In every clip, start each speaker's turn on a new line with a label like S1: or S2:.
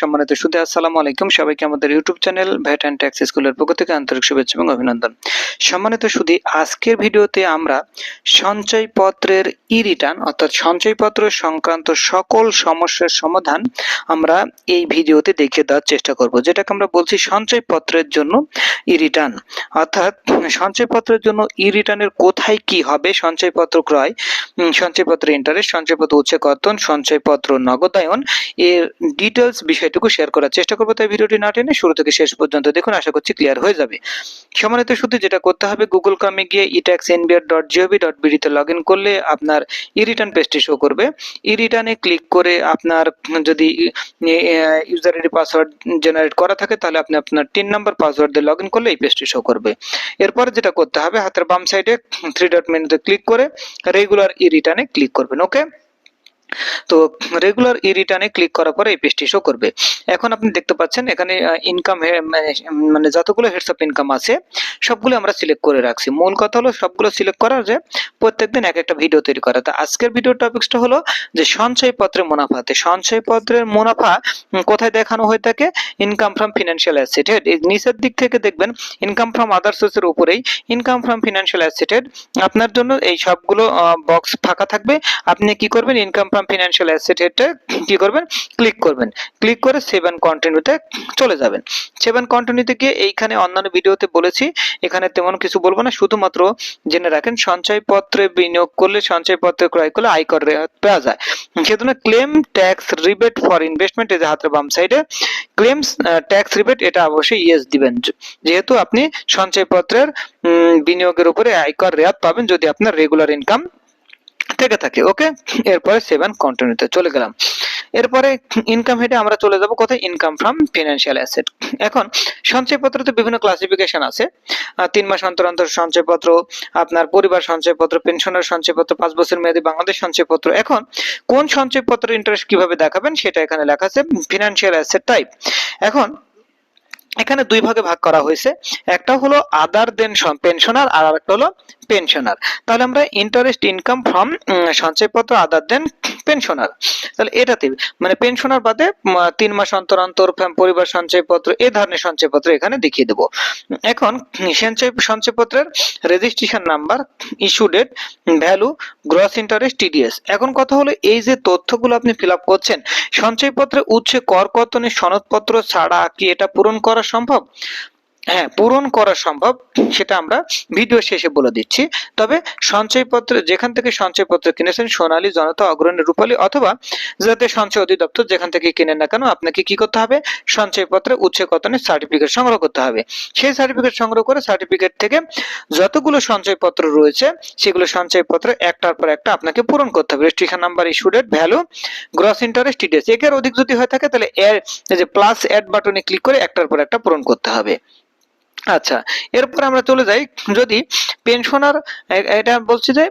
S1: সম্মানিত সুধী, আসসালামু আলাইকুম। সবাইকে আমাদের ইউটিউব চ্যানেল অ্যান্ড পক্ষ থেকে আন্তরিক অভিনন্দন। সম্মানিত আজকের ভিডিওতে আমরা ই রিটার্ন অর্থাৎ সংক্রান্ত সকল সমস্যার সমাধান আমরা এই ভিডিওতে দেখিয়ে দেওয়ার চেষ্টা করব, যেটাকে আমরা বলছি সঞ্চয়পত্রের জন্য ই রিটার্ন অর্থাৎ সঞ্চয়পত্রের জন্য ই রিটার্নের কোথায় কি হবে? সঞ্চয়পত্র ক্রয় সঞ্চয়পত্র ইন্টারেস্ট সঞ্চয়পত্র উচ্চ কর্তন সঞ্চয়পত্র নগদায়ন, এর ডিটেলস বিষয়টুকু শেয়ার করার চেষ্টা করব, তাই ভিডিওটি না টেনে শুরু থেকে শেষ পর্যন্ত দেখুন, আশা করছি ক্লিয়ার হয়ে যাবে। সমানিত শুধু যেটা করতে হবে গুগল ক্রমে গিয়ে etax NBR dot gov dot বিডিতে log in করলে আপনার ই রিটার্ন পেজটি শো করবে। ই রিটার্নে ক্লিক করে আপনার যদি ইউজার আইডি পাসওয়ার্ড জেনারেট করা থাকে, তাহলে আপনি আপনার তিন নাম্বার পাসওয়ার্ড দিয়ে লগ ইন করলে এই পেজটি শো করবে। এরপর যেটা করতে হবে, হাতের বাম সাইডে থ্রি ডট মেনুতে ক্লিক করে রেগুলার ই রিটার্নে ক্লিক করবেন ওকে তো রেগুলার ই রিটার্নে ক্লিক করার পরে এই পেজটি শো করবে। এখন আপনি দেখতে পাচ্ছেন, এখানে ইনকাম মানে যতগুলো হেডস অফ ইনকাম আছে, সবগুলো আমরা সিলেক্ট করে রাখছি। মূল কথা হলো সবগুলো সিলেক্ট করা যে প্রত্যেকদিন এক একটা ভিডিও তৈরি করা। তো আজকের ভিডিও টপিক্সটা হলো যে সঞ্চয়পত্রের মুনাফাতে সঞ্চয়পত্রের মুনাফা কোথায় দেখানো হয়ে থাকে ইনকাম ফ্রম ফিনান্সিয়াল অ্যাসেট নিচের দিক থেকে দেখবেন ইনকাম ফ্রম আদার সোর্সের উপরেই ইনকাম ফ্রম ফিনান্সিয়াল অ্যাসেটেড আপনার জন্য এই সবগুলো বক্স ফাঁকা থাকবে। আপনি কি করবেন ইনকাম ফ্রম ফিনান্সিয়াল অ্যাসেট কি করবেন? ক্লিক করবেন। ক্লিক করে সেভেন কন্টিনিউতে চলে যাবেন। সেভেন কন্টিনিউতে গিয়ে এইখানে অন্যান্য ভিডিওতে বলেছি, এখানে তেমন কিছু বলব না। শুধুমাত্র জেনে রাখেন, সঞ্চয়পত্রে বিনিয়োগ করলে সঞ্চয়পত্রে ক্রয় করলে আয়কর পাওয়া যায়। সেজন্য claim tax rebate for investment এই হাতের বাম সাইডে ক্লেমস ট্যাক্স রিবেট এটা অবশ্যই ইয়েস দিবেন। যেহেতু আপনি সঞ্চয়পত্রের বিনিয়োগের উপরে আয়কর রেয়াত পাবেন যদি আপনার রেগুলার ইনকাম থেকে থাকে ওকে এরপরে সেভেন কন্টিনিউতে চলে গেলাম। এরপরে ইনকাম হেডে আমরা চলে যাব, কোথায়? ইনকাম ফ্রম ফিনান্সিয়াল অ্যাসেট এখন সঞ্চয়পত্রতে বিভিন্ন ক্লাসিফিকেশন আছে। তিন মাস অন্তর অন্তর সঞ্চয়পত্র, আপনার পরিবার সঞ্চয়পত্র পেনশনের সঞ্চয়পত্র, পাঁচ বছর মেয়াদী বাংলাদেশ সঞ্চয়পত্র। এখন, কোন সঞ্চয়পত্র ইন্টারেস্ট কীভাবে দেখাবেন সেটা এখানে লেখা আছে ফিনান্সিয়াল অ্যাসেট টাইপ এখন, এখানে দুই ভাগে ভাগ করা হয়েছে। একটা হলো আদার দেন পেনশনার আর একটা হলো পেনশনার তাহলে আমরা ইন্টারেস্ট ইনকাম ফ্রম সঞ্চয়পত্র আদার দেন পেনশনার তাহলে এটাতে মানে পেনশনার বাদে তিন মাস অন্তর অন্তর পরিবার সঞ্চয়পত্র, এ ধরনের সঞ্চয়পত্র এখানে দেখিয়ে দেবো। এখন, সঞ্চয়, সঞ্চয়পত্রের registration number issue date value gross interest TDS এখন কথা হলো, এই যে তথ্যগুলো আপনি ফিল আপ করছেন সঞ্চয়পত্রে উচ্ছে কর কর্তনের সনদপত্র ছাড়া কি এটা পূরণ করা সম্ভব? হ্যাঁ পূরণ করা সম্ভব, সেটা আমরা ভিডিও শেষে বলে দিচ্ছি। তবে সঞ্চয়পত্র, যেখান থেকে সঞ্চয়পত্র কিনেছেন, সোনালী, জনতা, অগ্রণী, রূপালী, অথবা যাতে সঞ্চয় অধিদপ্তর যেখান থেকে কিনেন না কেন, আপনাকে কি করতে হবে? সঞ্চয়পত্রে উচ্চ কতনের সার্টিফিকেট সংগ্রহ করতে হবে। সেই সার্টিফিকেট সংগ্রহ করে সার্টিফিকেট থেকে যতগুলো সঞ্চয়পত্র রয়েছে, সেগুলো সঞ্চয়পত্র একটার পর একটা আপনাকে পূরণ করতে হবে। Registration number issue date value gross interest TDS একের অধিক যদি হয়ে থাকে, তাহলে এর যে প্লাস অ্যাড বাটনে ক্লিক করে একটার পর একটা পূরণ করতে হবে। আচ্ছা এরপর আমরা চলে যাই, যদি পেনশনার এটা বলছি যে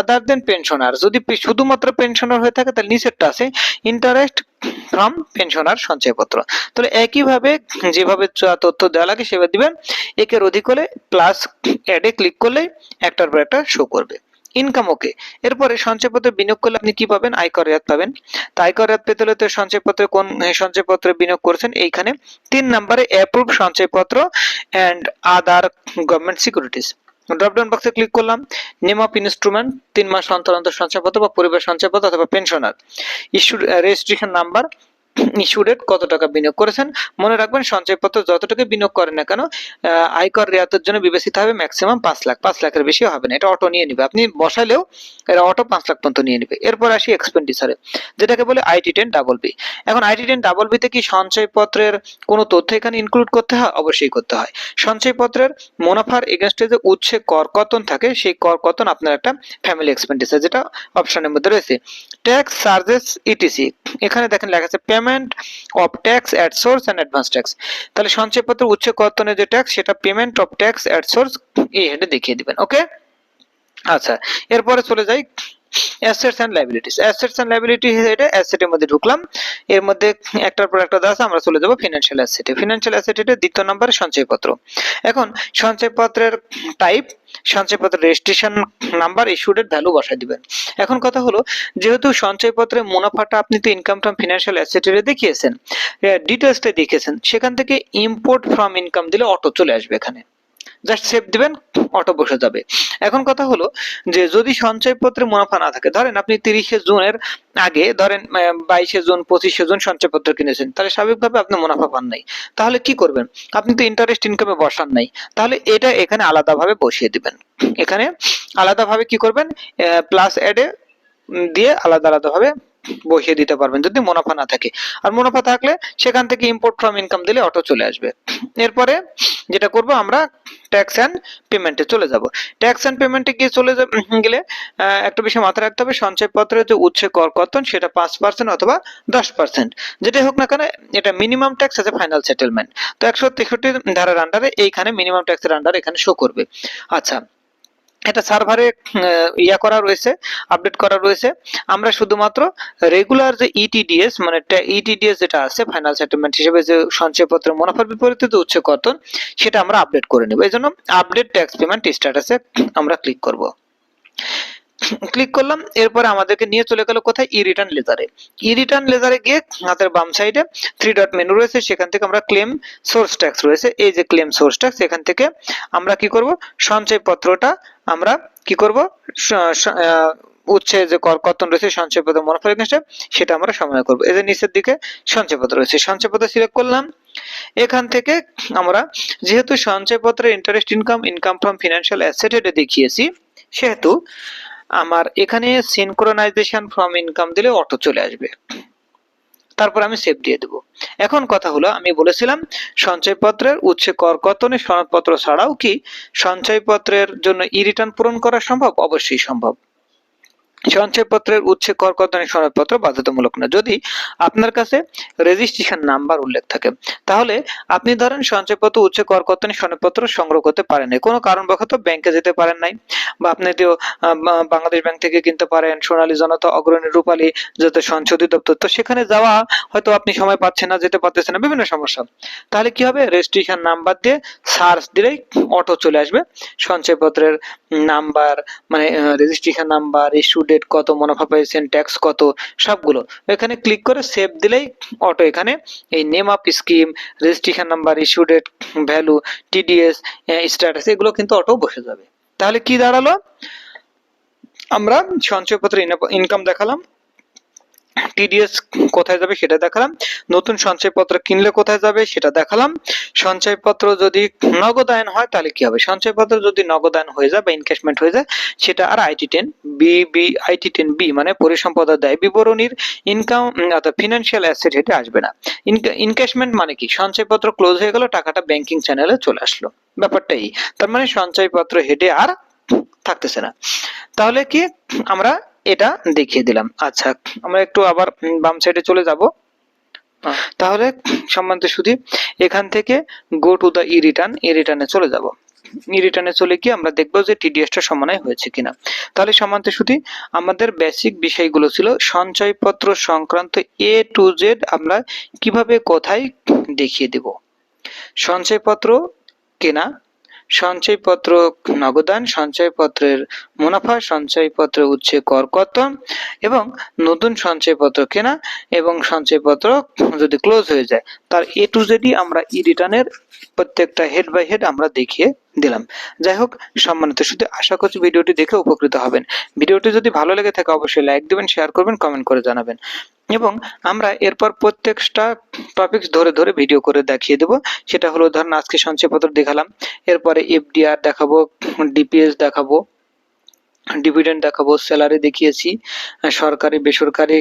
S1: আদার দেন পেনশনার যদি শুধুমাত্র পেনশনার হয়ে থাকে, তাহলে নিচেরটা আছে ইন্টারেস্ট ফ্রম পেনশনার সঞ্চয়পত্র। তাহলে একইভাবে যেভাবে তথ্য দেওয়া লাগে, সেভাবে দিবেন। একের অধিক হলে প্লাস অ্যাডে ক্লিক করলে একটার পর একটা শো করবে। ইনকাম ওকে এরপরে সঞ্চয়পত্রে বিনিয়োগ করলে আপনি কি পাবেন? আয়কর রেয়াত পাবেন। তো আয়কর রেয়াত পেতে হলে তো সঞ্চয়পত্রে কোন সঞ্চয়পত্রে বিনিয়োগ করেছেন? এইখানে তিন নম্বরে অ্যাপ্রুভ সঞ্চয়পত্র and other government securities dropdown বক্সে ক্লিক করলাম। নেম অফ ইনস্ট্রুমেন্ট তিন মাস অন্তর অন্তর সঞ্চয়পত্র বা পরিবার সঞ্চয়পত্র অথবা pensioner issue registration number issue কত টাকা বিনিয়োগ করেছেন? মনে রাখবেন, সঞ্চয়পত্র যত টাকা বিনিয়োগ করেন না কেন আয়কর রেয়াতের জন্য বিবেচিত হবে ম্যাক্সিমাম পাঁচ লাখ। পাঁচ লাখের বেশি হবে না, এটা অটো নিয়ে নিবে। আপনি বসাইলেও এরা অটো পাঁচ লাখ পর্যন্ত নিয়ে নিবে। এরপর আসি এক্সপেন্ডিচারে যেটাকে বলে আইটি টেন ডাবল বি এখন আইটি টেন ডাবল বিতে কি সঞ্চয়পত্রের কোনো তথ্য এখানে ইনক্লুড করতে হয়? অবশ্যই করতে হয়। সঞ্চয়পত্রের মুনাফার এগেনস্টে যে উচ্ছে কর কতন থাকে, সেই কর কতন আপনার একটা ফ্যামিলি এক্সপেন্ডিচার যেটা অপশনের মধ্যে রয়েছে। ট্যাক্স চার্জেস ইটিসি এখানে দেখেন লেখা আছে of tax at source and advance tax তাহলে সঞ্চয়পত্র উচ্চ কর্তনের যে ট্যাক্স সেটা payment of tax at source এই হেডে দেখিয়ে দিবেন ওকে আচ্ছা এরপরে চলে যাই assets and liabilities assets and liability হেডে অ্যাসেটের মধ্যে ঢুকলাম। এর মধ্যে একটার পর একটা আছে, আমরা চলে যাব ফিনান্সিয়াল অ্যাসেটে ফিনান্সিয়াল অ্যাসেট এটা দ্বিতীয় নম্বরে সঞ্চয়পত্র। এখন, সঞ্চয়পত্রের টাইপ সঞ্চয়পত্রের রেজিস্ট্রেশন নাম্বার ইস্যুডের ভ্যালু বসাই দিবেন। এখন কথা হলো, যেহেতু সঞ্চয়পত্রের মুনাফাটা আপনি তো ইনকাম ফ্রম ফিনান্সিয়াল অ্যাসেটের দেখিয়েছেন ডিটেলসটা দেখিয়েছেন, সেখান থেকে ইম্পোর্ট ফ্রম ইনকাম দিলে অটো চলে আসবে এখানে। জাস্ট সেভ দিবেন অটো বসে যাবে। এখন কথা হলো যে, যদি সঞ্চয়পত্রে মুনাফা না থাকে, ধরেন আপনি তিরিশে জুনের আগে, ধরেন বাইশে জুন, পঁচিশে জুন সঞ্চয়পত্র কিনেছেন, তাহলে স্বাভাবিকভাবে আপনি মুনাফা পান নাই। তাহলে কি করবেন? আপনি তো ইন্টারেস্ট ইনকামে বসান নাই। তাহলে এটা এখানে আলাদাভাবে বসিয়ে দিবেন। এখানে আলাদাভাবে কি করবেন? প্লাস অ্যাডে দিয়ে আলাদা আলাদাভাবে বসিয়ে দিতে পারবেন, যদি মুনাফা না থাকে। আর মুনাফা থাকলে সেখান থেকে ইম্পোর্ট ফ্রম ইনকাম দিলে অটো চলে আসবে। এরপরে যেটা করব আমরা ট্যাক্স অ্যান্ড পেমেন্টে চলে যাব। ট্যাক্স অ্যান্ড পেমেন্টে গিয়ে চলে গেলে একটা বিষয় মাথায় রাখতে হবে, সঞ্চয়পত্রের যে উচ্ছে কর কর্তন, সেটা পাঁচ পার্সেন্ট অথবা দশ পার্সেন্ট যেটাই হোক না কেন, এটা মিনিমাম ট্যাক্স আছে ফাইনাল সেটেলমেন্ট তো একশো তেষট্টি ধারার আন্ডারে এইখানে মিনিমাম ট্যাক্সের আন্ডারে এখানে শো করবে। আচ্ছা এটা সার্ভারে ইয়া করা রয়েছে, আপডেট করা রয়েছে। আমরা শুধুমাত্র রেগুলার যে E ইটিডিএস মানে ইটিডিএস যেটা আছে ফাইনাল সেটেলমেন্ট হিসেবে যে সঞ্চয়পত্র মুনাফার বিপরীতে যে উচ্চ কর্তন, সেটা আমরা আপডেট করে নেব। এই জন্য আপডেট ট্যাক্স পেমেন্ট স্ট্যাটাসে আমরা ক্লিক করব। ক্লিক করলাম, এরপরে আমাদেরকে নিয়ে চলে গেল কোথায়? ই রিটার্ন লেজারে ই রিটার্ন লেজারে গিয়ে হাতের বাম সাইডে থ্রি ডট মেনু রয়েছে, সেখান থেকে আমরা ক্লেম সোর্স ট্যাক্স রয়েছে। এই যে ক্লেম সোর্স ট্যাক্স এখান থেকে আমরা কি করব? সঞ্চয়পত্রটা আমরা কি করব? উচ্ছে যে কর, কর্তন রয়েছে সঞ্চয়পত্র মুনাফা এগেনস্টে সেটা আমরা সময় করব। যে নিচের দিকে সঞ্চয়পত্র রয়েছে সঞ্চয়পত্র সিলেক্ট করলাম। এখান থেকে আমরা যেহেতু সঞ্চয়পত্রের interest income income from financial asset এটা দেখিয়েছি, সেহেতু আমার এখানে সিনক্রোনাইজেশন ফ্রম ইনকাম দিলে অটো চলে আসবে। তারপর আমি সেভ দিয়ে দেবো। এখন কথা হলো, আমি বলেছিলাম, সঞ্চয়পত্রের উচ্ছে কর কর্তনের সনদপত্র ছাড়াও কি সঞ্চয়পত্রের জন্য ই রিটার্ন পূরণ করা সম্ভব? অবশ্যই সম্ভব। সঞ্চয়পত্রের উচ্ছে কর কর্তনের সনদপত্র বাধ্যতামূলক না যদি আপনার কাছে রেজিস্ট্রেশন নাম্বার উল্লেখ থাকে, তাহলে আপনি ধরেন সঞ্চয়পত্র উচ্ছে কর কর্তনের সনদপত্র সংগ্রহ করতে পারেন নাই। কোনো কারণবশত ব্যাংকে যেতে পারেন নাই বা আপনি তো বাংলাদেশ ব্যাংক থেকে কিনতে পারেন, সোনালী জনতা, অগ্রণী রূপালী যাতে সঞ্চয় দপ্তর তো সেখানে যাওয়া হয়তো আপনি সময় পাচ্ছেন না, যেতে পারতেছেন না, বিভিন্ন সমস্যা। তাহলে কি হবে? রেজিস্ট্রেশন নাম্বার দিয়ে সার্চ দিলেই অটো চলে আসবে। সঞ্চয়পত্রের নাম্বার মানে রেজিস্ট্রেশন নাম্বার ইস্যু ডেট কত, মুনাফা পেয়েছেন ট্যাক্স কত, সবগুলো। এখানে ক্লিক করে সেভ দিলেই অটো এখানে এই name of scheme registration number issue date value TDS status এগুলো কিন্তু অটো বসে যাবে। তাহলে কি দাঁড়াল? আমরা সঞ্চয়পত্র ইনকাম দেখালাম। টিডিএস কোথায় যাবে সেটা দেখালাম। নতুন সঞ্চয়পত্র কিনলে কোথায় যাবে সেটা দেখালাম। সঞ্চয়পত্র যদি নগদায়ন হয়, তাহলে কি হবে? সঞ্চয়পত্র যদি নগদায়ন হয়ে যায় বা ইনকেশমেন্ট হয়ে যায়, সেটা আর IT ten B B IT ten B মানে পরিসম্পদা দেয় বিবরণীর ইনকাম অর্থাৎ ফিনান্সিয়াল অ্যাসেট হেটে আসবে না। ইনকেশমেন্ট মানে কি? সঞ্চয়পত্র ক্লোজ হয়ে গেল, টাকাটা ব্যাংকিং চ্যানেলে চলে আসলো। ব্যাপারটাই তার মানে সঞ্চয়পত্র হেডে আর থাকতেছে না। তাহলে কি আমরা এটা দেখিয়ে দিলাম। আচ্ছা আমরা একটু আবার বাম সাইডে চলে যাব। তাহলে সম্মানিত শুধু এখান থেকে go to the E return e রিটার্নে চলে যাব। ই রিটার্নে চলে গিয়ে আমরা দেখব যে টিডিএসটা সমানায় হয়েছে কিনা। তাহলে সম্মানিত শুধু আমাদের বেসিক বিষয়গুলো ছিল সঞ্চয়পত্র সংক্রান্ত এ টু জেড আমরা কীভাবে কোথায় দেখিয়ে দেব? সঞ্চয়পত্র কেনা সঞ্চয়পত্র নগদান, সঞ্চয়পত্রের মুনাফা, সঞ্চয়পত্র উচ্ছে কর কত এবং নতুন সঞ্চয়পত্র কেনা এবং সঞ্চয়পত্র যদি ক্লোজ হয়ে যায়। তার এ টু জেডই আমরা ই রিটার্নের প্রত্যেকটা হেড বাই হেড আমরা দেখিয়ে দিলাম। যাই হোক সম্মানিত, শুধু আশা করছি ভিডিওটি দেখে উপকৃত হবেন। ভিডিওটি যদি ভালো লেগে থাকে, অবশ্যই লাইক দিবেন, শেয়ার করবেন, কমেন্ট করে জানাবেন। এবং আমরা এরপর প্রত্যেকটা টপিকস ধরে ধরে ভিডিও করে দেখিয়ে দেব। সেটা হলো, ধরেন আজকে সঞ্চয়পত্র দেখালাম। এরপরে এফডিআর দেখাবো ডিপিএস দেখাবো ডিভিডেন্ড দেখাবো স্যালারি দেখিয়েছি, সরকারি, বেসরকারি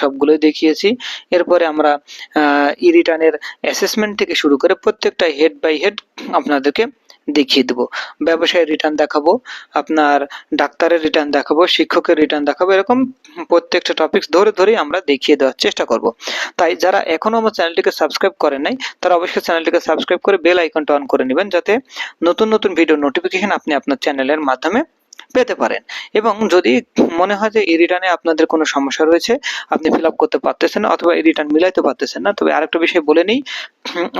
S1: সবগুলোই দেখিয়েছি। এরপরে আমরা ই রিটার্নের অ্যাসেসমেন্ট থেকে শুরু করে প্রত্যেকটা হেড বাই হেড আপনাদেরকে দেখিয়ে দেবো। ব্যবসায়ের রিটার্ন দেখাবো, আপনার ডাক্তারের রিটার্ন দেখাবো, শিক্ষকের রিটার্ন দেখাবো, এরকম প্রত্যেকটা টপিক্স ধরে ধরেই আমরা দেখিয়ে দেওয়ার চেষ্টা করব। তাই যারা এখনও আমার চ্যানেলটিকে সাবস্ক্রাইব করেন নাই, তারা অবশ্যই চ্যানেলটিকে সাবস্ক্রাইব করে বেল আইকনটা অন করে নেবেন, যাতে নতুন নতুন ভিডিও নোটিফিকেশন আপনি আপনার চ্যানেলের মাধ্যমে পেতে পারেন। এবং যদি মনে হয় যে এই রিটার্নে আপনাদের কোনো সমস্যা রয়েছে, আপনি ফিল আপ করতে পারতেছেন না অথবা এই রিটার্ন মিলাইতে পারতেছেন না, তবে আরেকটা বিষয় বলে নিই।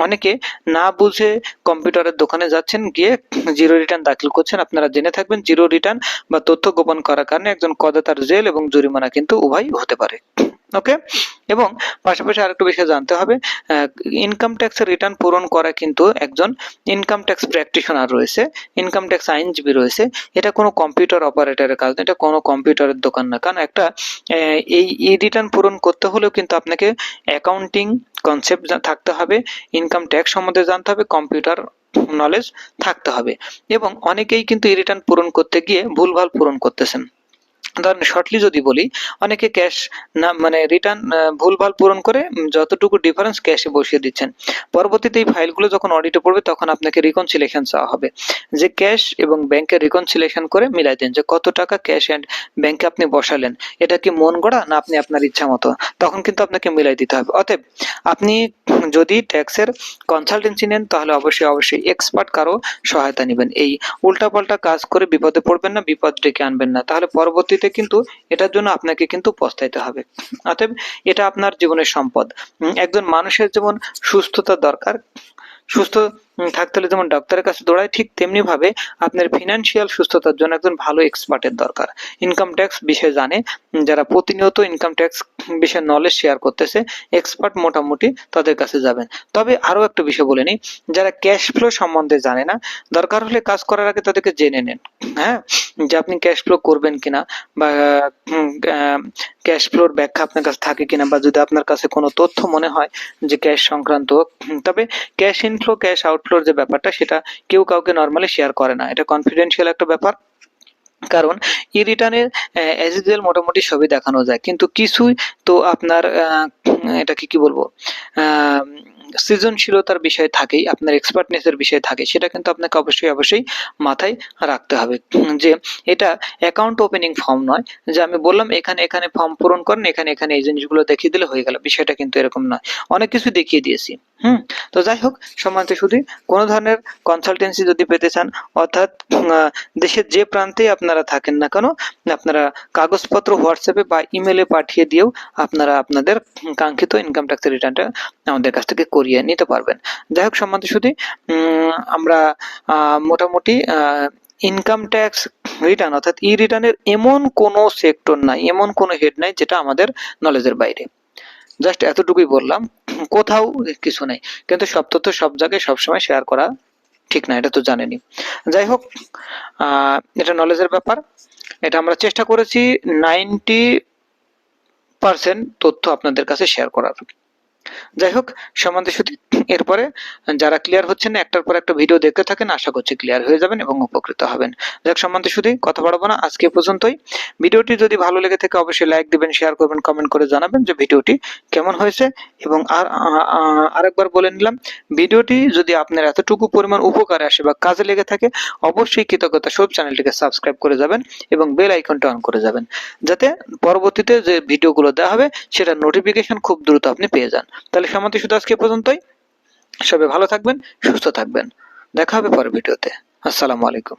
S1: অনেকে না বুঝে কম্পিউটারের দোকানে যাচ্ছেন, গিয়ে জিরো রিটার্ন দাখিল করছেন। আপনারা জেনে থাকবেন জিরো রিটার্ন বা তথ্য গোপন করার কারণে একজন কদাতার জেল এবং জরিমানা কিন্তু উভয় হতে পারে। ওকে এবং পাশাপাশি আরেকটা বিষয় জানতে হবে ইনকাম ট্যাক্সের রিটার্ন পূরণ করা কিন্তু একজন ইনকাম ট্যাক্স প্র্যাকটিশনার রয়েছে ইনকাম ট্যাক্স আইনজীবী রয়েছে। এটা কোনো কম্পিউটার অপারেটরের কাজ না, এটা কোনো কম্পিউটারের দোকান না। কারণ একটা এই ই রিটার্ন পূরণ করতে হলেও কিন্তু আপনাকে অ্যাকাউন্টিং কনসেপ্ট থাকতে হবে ইনকাম ট্যাক্স সম্বন্ধে জানতে হবে কম্পিউটার নলেজ থাকতে হবে। এবং অনেকেই কিন্তু এই রিটার্ন পূরণ করতে গিয়ে ভুলভাল পূরণ করতেছেন। ধরেন শর্টলি যদি বলি, অনেকে ক্যাশ না মানে রিটার্ন ভুলভাল পূরণ করে যতটুকু ডিফারেন্স ক্যাশে বসিয়ে দিচ্ছেন। পরবর্তীতে এই ফাইলগুলো যখন অডিটে পড়বে, তখন আপনাকে রিকনসিলেশন চাওয়া হবে। যে ক্যাশ এবং ব্যাংকে রিকনসিলেশন করে মিলাই দেন, যে কত টাকা ক্যাশ অ্যান্ড ব্যাংকে আপনি বসালেন, এটা কি মন গড়া না আপনি আপনার ইচ্ছা মতো? তখন কিন্তু আপনাকে মিলাই দিতে হবে। অতএব, আপনি যদি ট্যাক্সের কনসালটেন্সি নেন, তাহলে অবশ্যই অবশ্যই এক্সপার্ট কারও সহায়তা নেবেন। এই উল্টাপাল্টা কাজ করে বিপদে পড়বেন না, বিপদ ডেকে আনবেন না। তাহলে পরবর্তীতে কিন্তু এটার জন্য আপনাকে কিন্তু পস্তাইতে হবে। অতএব এটা আপনার জীবনের সম্পদ। একজন মানুষের যেমন সুস্থতা দরকার সুস্থ থাকতে হলে যেমন ডাক্তারের কাছে দৌড়ায়, ঠিক তেমনি ভাবে আপনার ফিনান্সিয়াল সুস্থতার জন্য একজন ভালো এক্সপার্টের দরকার। ইনকাম ট্যাক্স বিষয়ে জানে যারা প্রতিনিয়ত ইনকাম ট্যাক্স বিষয়ে নলেজ শেয়ার করতেছে এক্সপার্ট মোটামুটি তাদের কাছে যাবেন। তবে আরও একটা বিষয় বলে নিই, যারা ক্যাশ ফ্লো সম্বন্ধে জানে না, দরকার হলে কাজ করার আগে তাদেরকে জেনে নেন হ্যাঁ? যে আপনি ক্যাশ ফ্লো করবেন কিনা, বা ক্যাশ ফ্লোর ব্যাখ্যা আপনার কাছে থাকে কিনা, বা যদি আপনার কাছে কোনো তথ্য মনে হয় যে ক্যাশ সংক্রান্ত, তবে ক্যাশ ইনফ্লো ক্যাশ আউটফ্লোর যে ব্যাপারটা, সেটা কেউ কাউকে নর্মালি শেয়ার করে না। এটা কনফিডেন্সিয়াল একটা ব্যাপার। কারণ ই রিটার্নের অ্যাজ ইউজুয়াল মোটামুটি সবই দেখানো যায়। কিন্তু কিছুই তো আপনার এটাকে কি বলব? সৃজনশীলতার বিষয় থাকেই, আপনার এক্সপার্টনেসের বিষয় থাকে, সেটা কিন্তু আপনাকে অবশ্যই অবশ্যই মাথায় রাখতে হবে। যে এটা অ্যাকাউন্ট ওপেনিং ফর্ম নয়, যে আমি বললাম এখানে এখানে ফর্ম পূরণ করেন, এখানে এখানে এই জিনিসগুলো দেখিয়ে দিলে হয়ে গেল, বিষয়টা কিন্তু এরকম নয়। অনেক কিছু দেখিয়ে দিয়েছি, হুম? তো যাই হোক, সম্মানিত শুধু কোনো ধরনের কনসালটেন্সি যদি পেতে চান, অর্থাৎ দেশের যে প্রান্তেই আপনারা থাকেন না কেন, আপনারা কাগজপত্র হোয়াটসঅ্যাপে বা ইমেলে পাঠিয়ে দিয়েও আপনারা আপনাদের কাঙ্ক্ষিত ইনকাম ট্যাক্সের রিটার্নটা আমাদের কাছ থেকে করিয়ে নিতে পারবেন। যাই হোক, সম্মানিত শুধু আমরা মোটামুটি ইনকাম ট্যাক্স রিটার্ন অর্থাৎ ই রিটার্নের এমন কোনো সেক্টর নাই, এমন কোনো হেড নাই যেটা আমাদের নলেজের বাইরে। জাস্ট এতটুকুই বললাম, কোথাও কিছু নেই। কিন্তু সব তথ্য সব জায়গায় সবসময় শেয়ার করা ঠিক না, এটা তো জানেনই। যাই হোক এটা নলেজের ব্যাপার। এটা আমরা চেষ্টা করেছি নাইনটি পার্সেন্ট তথ্য আপনাদের কাছে শেয়ার করার। যাই হোক সমান্ত শুধু এরপরে যারা ক্লিয়ার হচ্ছেন একটার পর একটা ভিডিও দেখতে থাকেন, আশা করছি ক্লিয়ার হয়ে যাবেন এবং উপকৃত হবেন। যাক সম্বন্ধে শুধু কথা বাড়াবো না, আজকে পর্যন্তই। ভিডিওটি যদি ভালো লেগে থাকে, অবশ্যই লাইক দিবেন শেয়ার করবেন কমেন্ট করে জানাবেন যে ভিডিওটি কেমন হয়েছে। এবং আর আরেকবার বলে নিলাম, ভিডিওটি যদি আপনার এতটুকু পরিমাণ উপকারে আসে বা কাজে লেগে থাকে, অবশ্যই কৃতজ্ঞতা সব চ্যানেলটিকে সাবস্ক্রাইব করে যাবেন এবং বেল আইকনটা অন করে যাবেন। যাতে পরবর্তীতে যে ভিডিওগুলো দেওয়া হবে সেটা নোটিফিকেশন খুব দ্রুত আপনি পেয়ে যান। তাহলে সমাতি শুধু আজকে পর্যন্তই। সবাই ভালো থাকবেন, সুস্থ থাকবেন। দেখা হবে পরের ভিডিওতে। আসসালামু আলাইকুম।